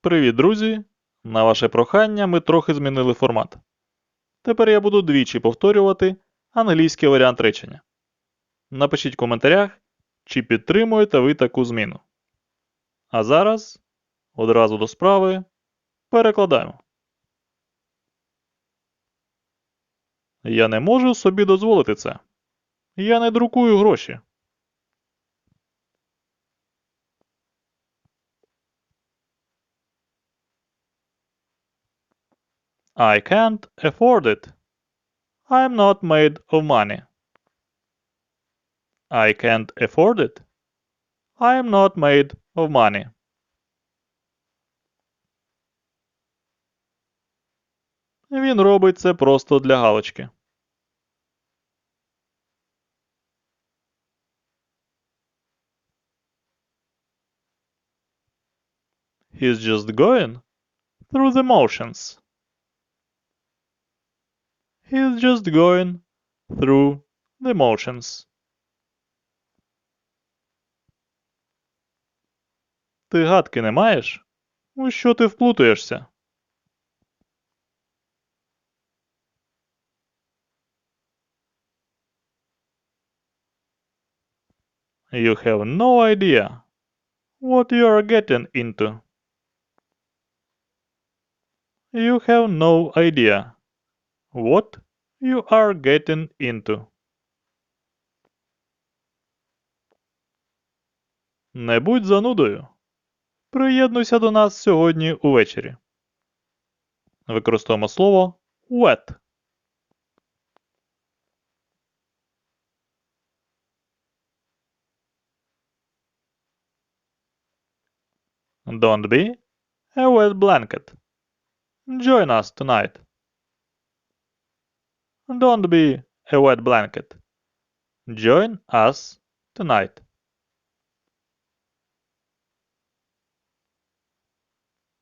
Привіт, друзі! На ваше прохання ми трохи змінили формат. Тепер я буду двічі повторювати англійський варіант речення. Напишіть в коментарях, чи підтримуєте ви таку зміну. А зараз одразу до справи перекладаємо. Я не можу собі дозволити це. Я не друкую гроші. I can't afford it. I'm not made of money. I can't afford it. I'm not made of money. Він робить це просто для галочки. He's just going through the motions. He's just going through the motions. Ти гадки не маєш? У що ти вплутуєшся? You have no idea what you are getting into. You have no idea what you are getting into. Не будь занудою. Приєднуйся до нас сьогодні увечері. Використовуємо слово wet. Don't be a wet blanket. Join us tonight. Don't be a wet blanket. Join us tonight.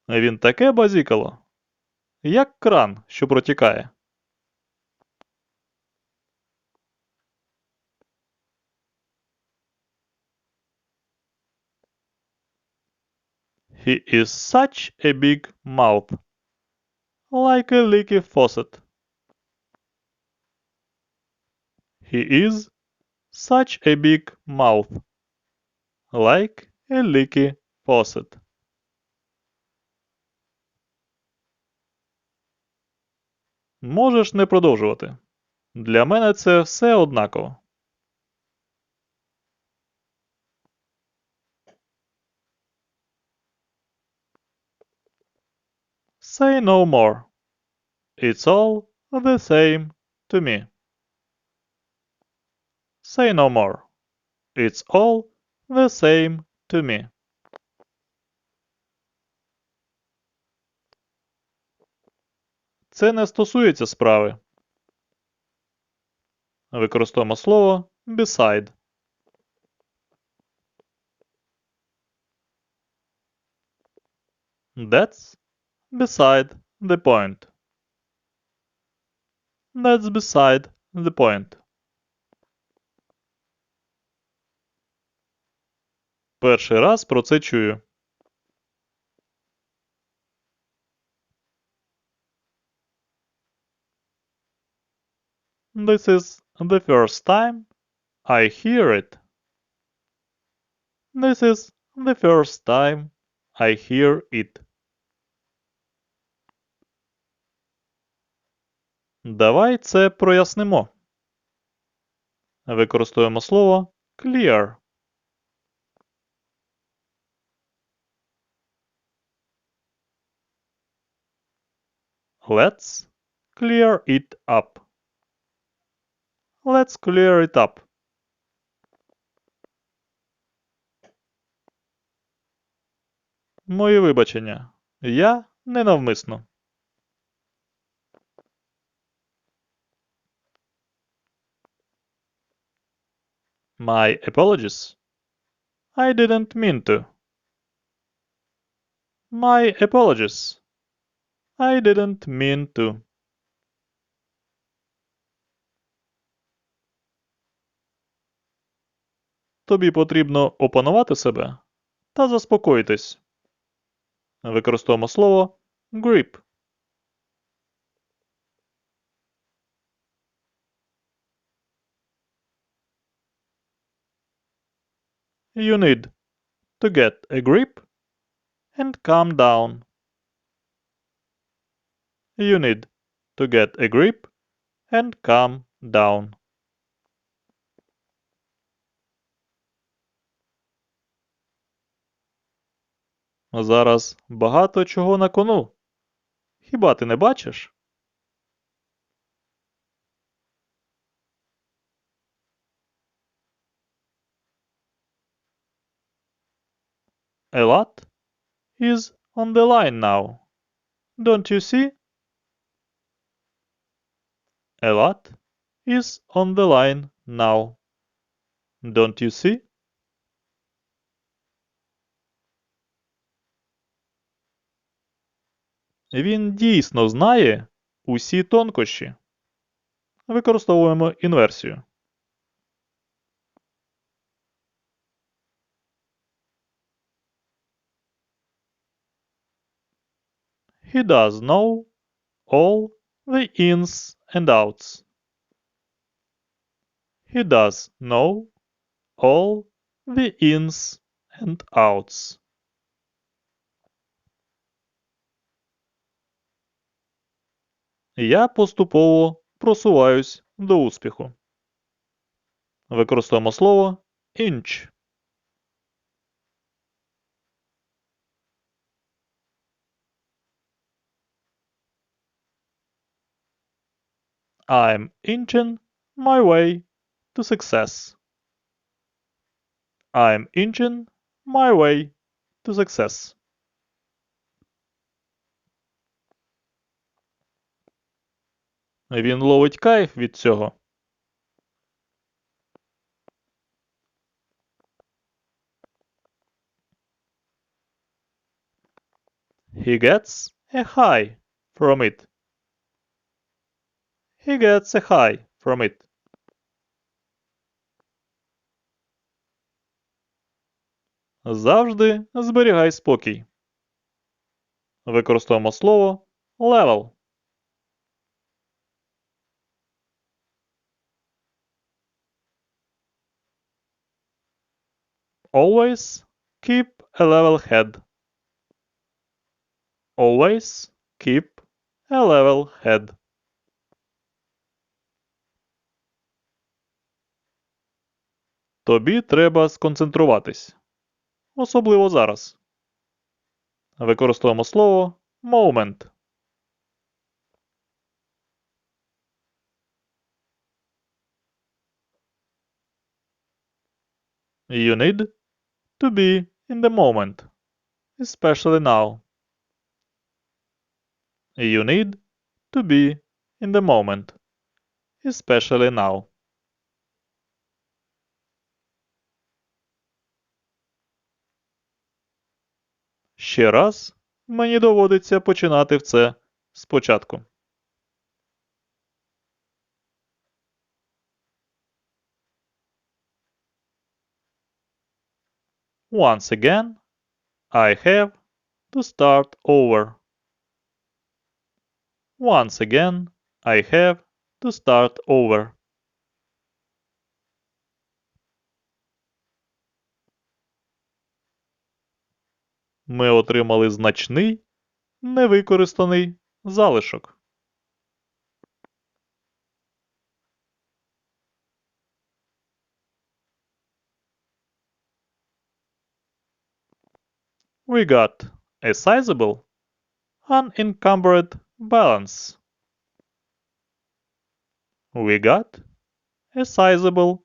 Він таке базікало, як кран, що протікає. He is such a big mouth, like a leaky faucet. He is such a big mouth, like a leaky faucet. Можеш не продовжувати. Для мене це все однаково. Say no more. It's all the same to me. Say no more. It's all the same to me. Це не стосується справи. Використовуємо слово beside. That's beside the point. That's beside the point. Перший раз про це чую. This is the first time I hear it. This is the first time I hear it. Давай це прояснимо. Використовуємо слово clear. Let's clear it up. Let's clear it up. Мої вибачення. Я ненавмисно. My apologies. I didn't mean to. My apologies. I didn't mean to. Тобі потрібно опанувати себе та заспокоїтись. Використовуємо слово grip. You need to get a grip and calm down. You need to get a grip and calm down. Зараз багато чого на кону. Хіба ти не бачиш? A lot is on the line now. Don't you see? Lot is on the line now. Don't you see? Він дійсно знає усі тонкощі. Використовуємо інверсію. He does know all the ins and outs. He does know all the ins and outs. Я поступово просуваюсь до успіху. Використовуємо слово inch. I'm inching my way to success. I'm inching my way to success. Він ловить кайф від цього. He gets a high from it. He gets a high from it. Завжди зберігай спокій. Використовуємо слово level. Always keep a level head. Always keep a level head. Тобі треба сконцентруватись. Особливо зараз. Використовуємо слово moment. You need to be in the moment, especially now. You need to be in the moment, especially now. Ще раз мені доводиться починати в це спочатку. Once again, I have to start over. Once again, I have to start over. Ми отримали значний невикористаний залишок. We got a sizable unencumbered balance. We got a sizable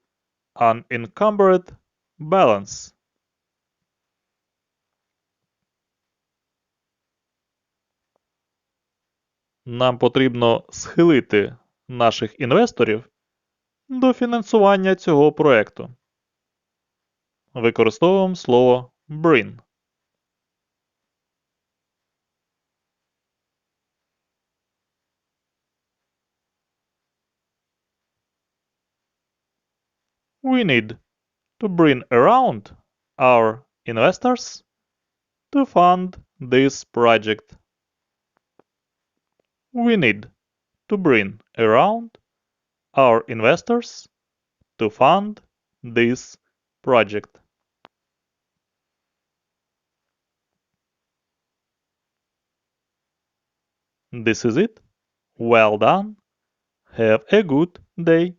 unencumbered balance. Нам потрібно схилити наших інвесторів до фінансування цього проекту. Використовуємо слово bring. We need to bring around our investors to fund this project. We need to bring around our investors to fund this project. This is it. Well done. Have a good day.